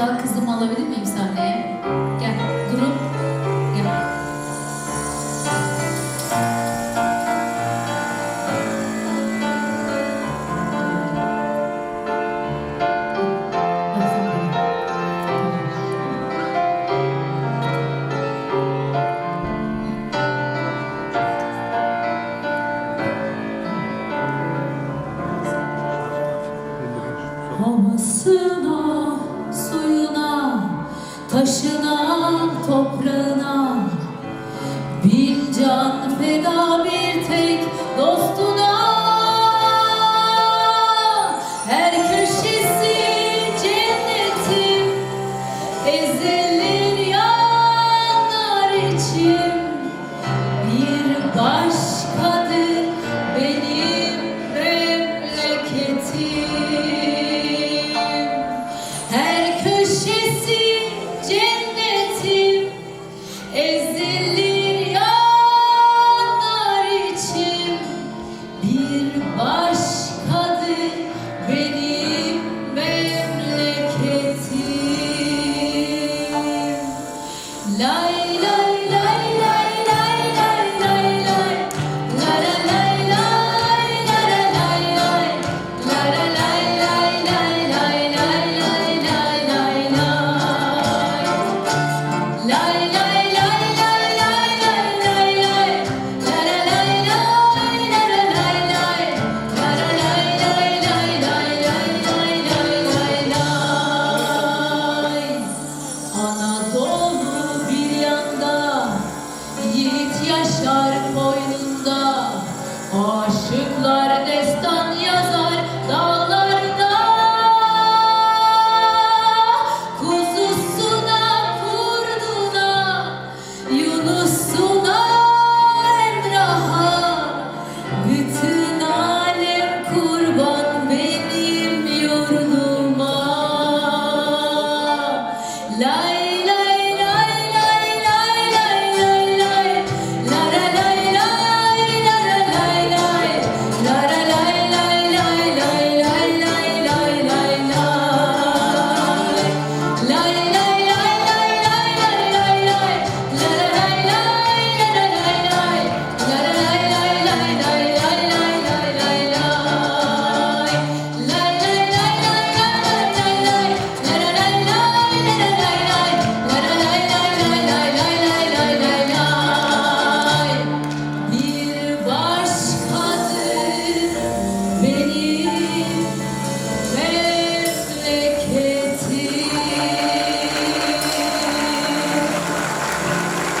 güzel kızımı alabilir miyim sahneye? Gel, grup. Gel. Havasına, taşına, Aşıklar